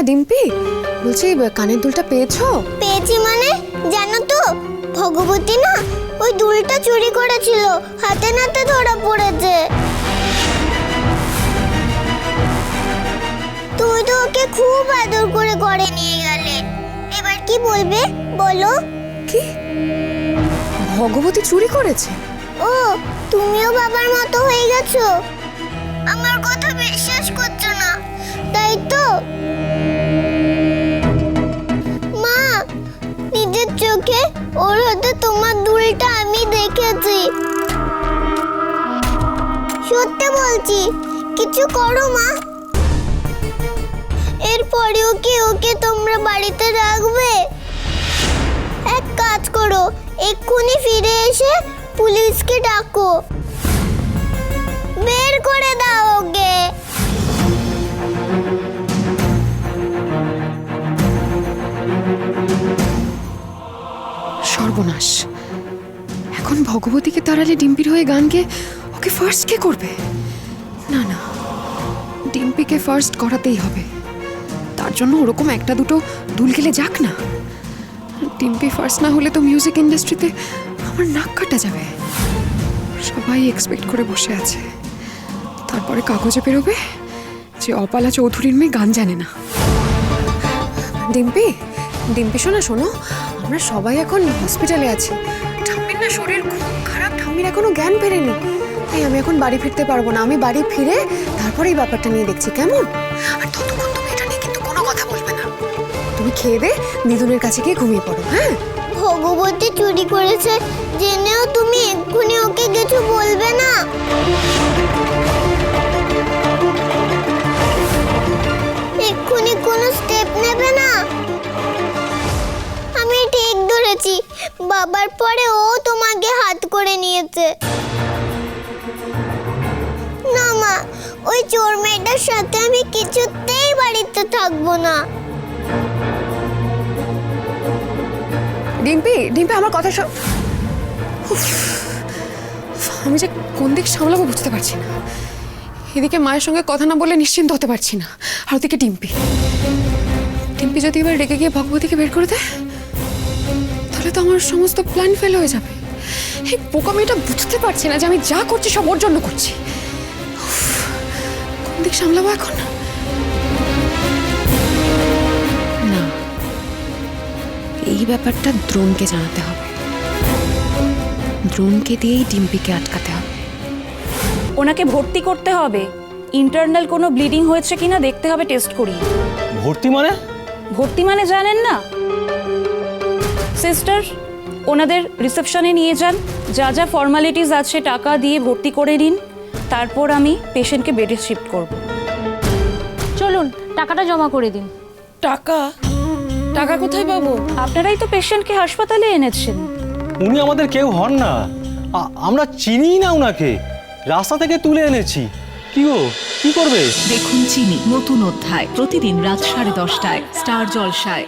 হ্যাঁ ডিম্পি। বলছি কানের দুলটা পেয়েছ? পেয়েছি মানে? জানো তো ভগবতী না ওই দুলটা চুরি করেছিল। হাতে নাতে ধরা পড়েছে। তুমি তো ওকে খুব আদর করে ঘরে নিয়ে গেলে। এবার কি বলবে? বলো। কি? ভগবতী চুরি করেছে? ও তুমিও বাবার মতো হয়ে গেছো। আমার চোখে ওর হাতে তোমার দুলটা আমি দেখেছি। সত্যি বলছি, কিছু করো মা। এরপরেও কি ওকে তোমরা বাড়িতে রাখবে? এক কাজ করো, এক্ষুনি ফিরে এসে পুলিশকে ডাকো। বের করে দাও ওকে। সর্বনাশ এখন ভগবতীকে তাড়ালে ডিম্পির হয়ে গান গেয়ে ওকে ফার্স্ট কে করবে? না না, ডিম্পিকে ফার্স্ট করাতেই হবে। তার জন্য ওরকম একটা দুটো দুল গেলে যাক না। ডিম্পি ফার্স্ট না হলে তো মিউজিক ইন্ডাস্ট্রিতে আমার নাক কাটা যাবে। সবাই এক্সপেক্ট করে বসে আছে। তারপরে কাগজে বেরোবে যে অপালা চৌধুরীর মেয়ে গান জানে না। ডিম্পি ডিম্পি শোনা, শোনো। আমরা সবাই এখন হসপিটালে আছি। ঠাম্মির না শরীর খুব খারাপ, ঠাম্মির এখনও জ্ঞান ফেরেনি। তাই আমি এখন বাড়ি ফিরতে পারব না, আমি বাড়ি ফিরে তারপরে এই ব্যাপারটা নিয়ে দেখছি, কেমন? আর ততক্ষণ তুমি এটা নিয়ে কিন্তু কোনো কথা বলবে না। তুমি খেয়ে দে দিদুনের কাছে গিয়ে ঘুমিয়ে পড়ো হ্যাঁ? ভগবতী চুরি করেছে, জেনেও তুমি এক্ষুনি বাবার পরে ও তোমাকে হাত করে নিয়েছে। না মা ওই চোর মেয়েটার সাথে আমি কিছুতেই বাড়িতে থাকব না। ডিম্পি ডিম্পি আমার কথা উফ, আমি যে কোন দিক সামলাবো বুঝতে পারছি না। এদিকে মায়ের সঙ্গে কথা না বলে নিশ্চিন্ত হতে পারছি না। আর ওদিকে ডিম্পি। ডিম্পি যদি এবার রেগে গিয়ে ভগবতীকে বের করে দেয়? তাহলে তো আমার সমস্ত প্ল্যান ফেল হয়ে যাবে। এই বোকা মেয়েটা বুঝতে পারছে না যে আমি যা করছি সব ওর জন্য করছি। উফ, কোন দিক সামলাবো এখন? না এই ব্যাপারটা দ্রোণকে জানাতে হবে। দ্রোণকে দিয়েই ডিম্পিকে আটকাতে হবে। ওনাকে ভর্তি করতে হবে। ইন্টারনাল কোনো ব্লিডিং হয়েছে কিনা দেখতে হবে টেস্ট করি ভর্তি মানে? ভর্তি মানে জানেন না? সিস্টার ওনাদের রিসেপশনে নিয়ে যান। যা যা ফর্মালিটিস আছে টাকা দিয়ে ভর্তি করে নিন। তারপর আমি পেশেন্টকে বেডে শিফট করব। চলুন টাকাটা জমা করে দিন। টাকা? টাকা কোথায় পাবো? আপনারাই তো পেশেন্টকে হাসপাতালে এনেছেন। উনি আমাদের কেউ হন না। আমরা চিনি না উনাকে। রাস্তা থেকে তুলে এনেছি। কি গো কি করবে? দেখুন চিনি নতুন অধ্যায়। প্রতিদিন রাত সাড়ে দশটায় স্টার জলসায়।